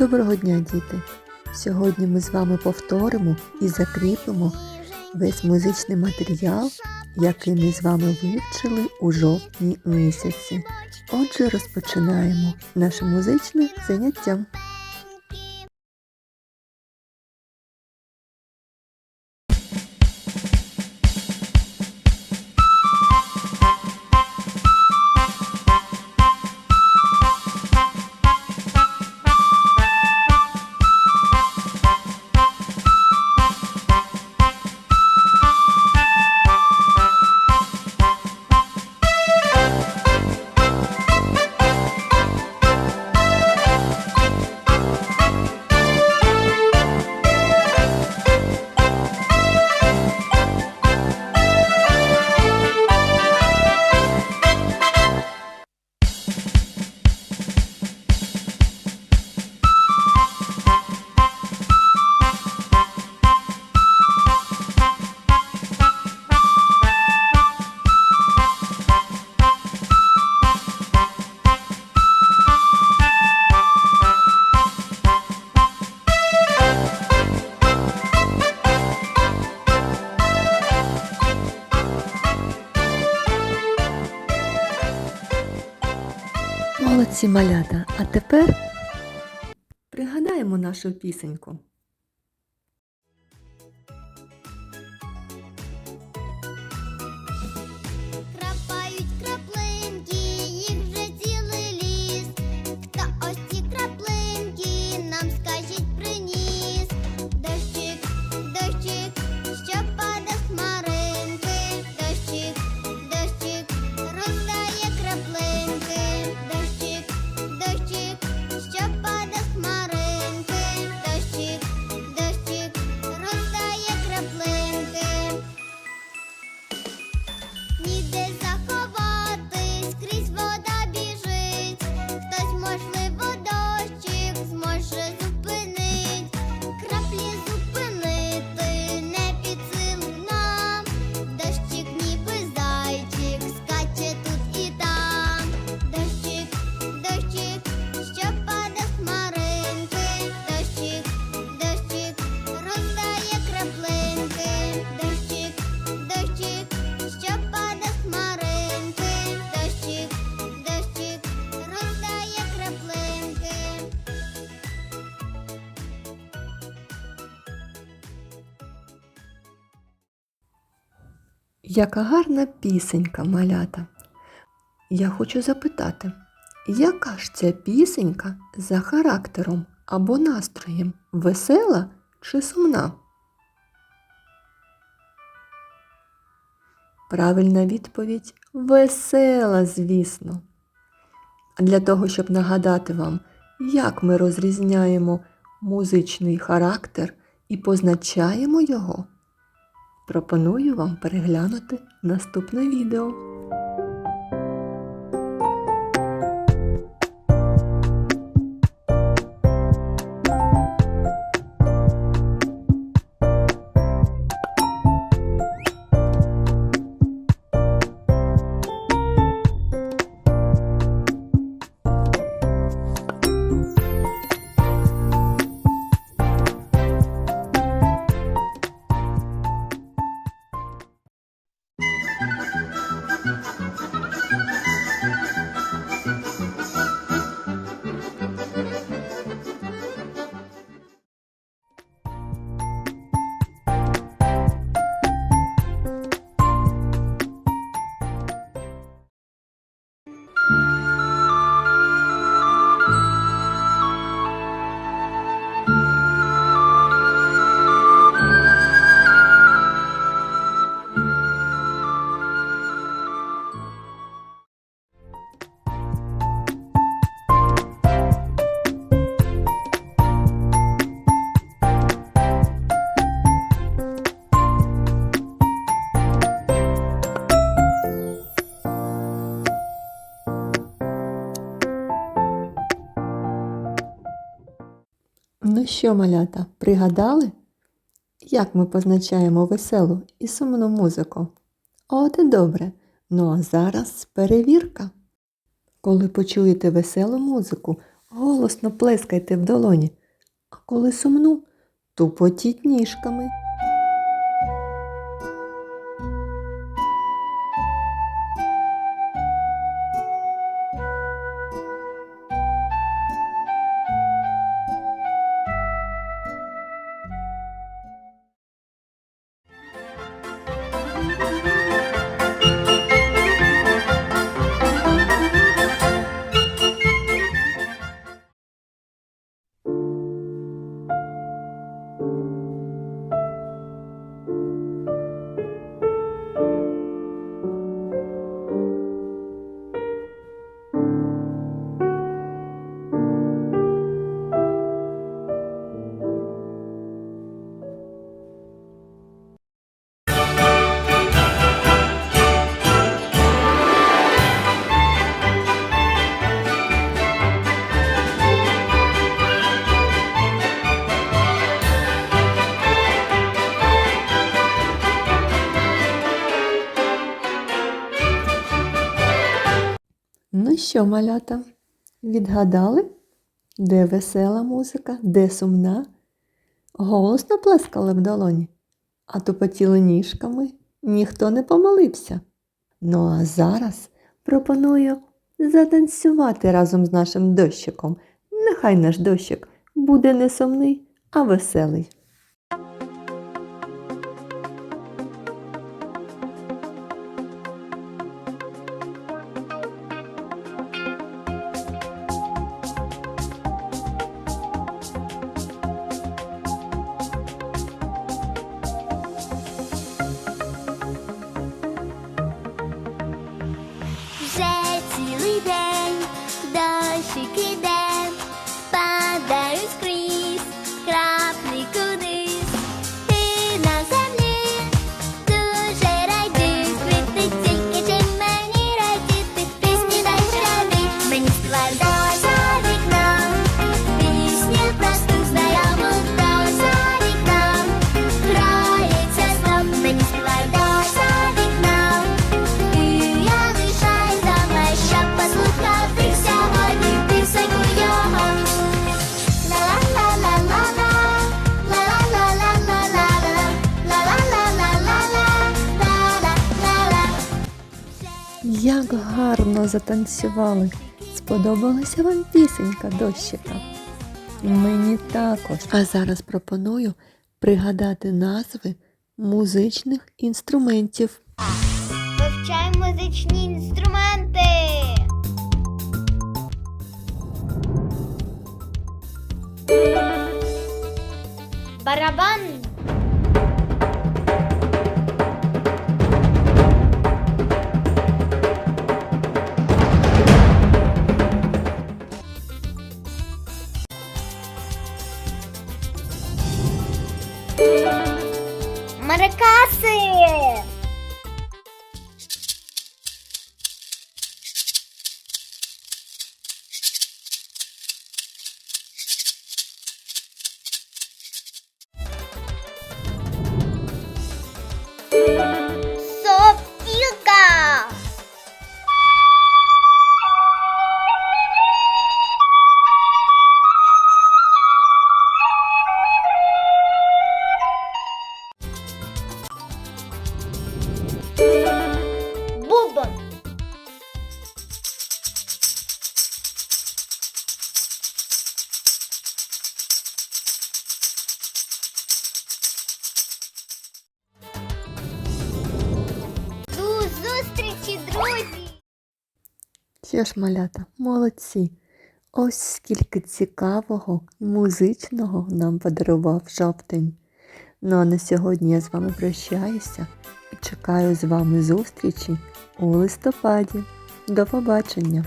Доброго дня, діти! Сьогодні ми з вами повторимо і закріпимо весь музичний матеріал, який ми з вами вивчили у жовтні місяці. Отже, розпочинаємо наше музичне заняття. Молодці а тепер пригадаємо нашу пісеньку. Яка гарна пісенька, малята. Я хочу запитати, яка ж ця пісенька за характером або настроєм? Весела чи сумна? Правильна відповідь весела, звісно. Для того, щоб нагадати вам, як ми розрізняємо музичний характер і позначаємо його, пропоную вам переглянути наступне відео. Ну що, малята, пригадали, як ми позначаємо веселу і сумну музику? От і добре. Ну а зараз перевірка. Коли почуєте веселу музику, голосно плескайте в долоні, а коли сумну, тупотіть ніжками. Ну що, малята, відгадали, де весела музика, де сумна? Голосно плескали в долоні, а тупотіли ніжками, ніхто не помилився. Ну а зараз пропоную затанцювати разом з нашим дощиком. Нехай наш дощик буде не сумний, а веселий. Гарно затанцювали! Сподобалася вам пісенька дощика? Мені також. А зараз пропоную пригадати назви музичних інструментів. Вивчаємо музичні інструменти. Барабан. மறக்காசு Що ж, малята, молодці! Ось скільки цікавого і музичного нам подарував жовтень. Ну а на сьогодні я з вами прощаюся і чекаю з вами зустрічі у листопаді. До побачення!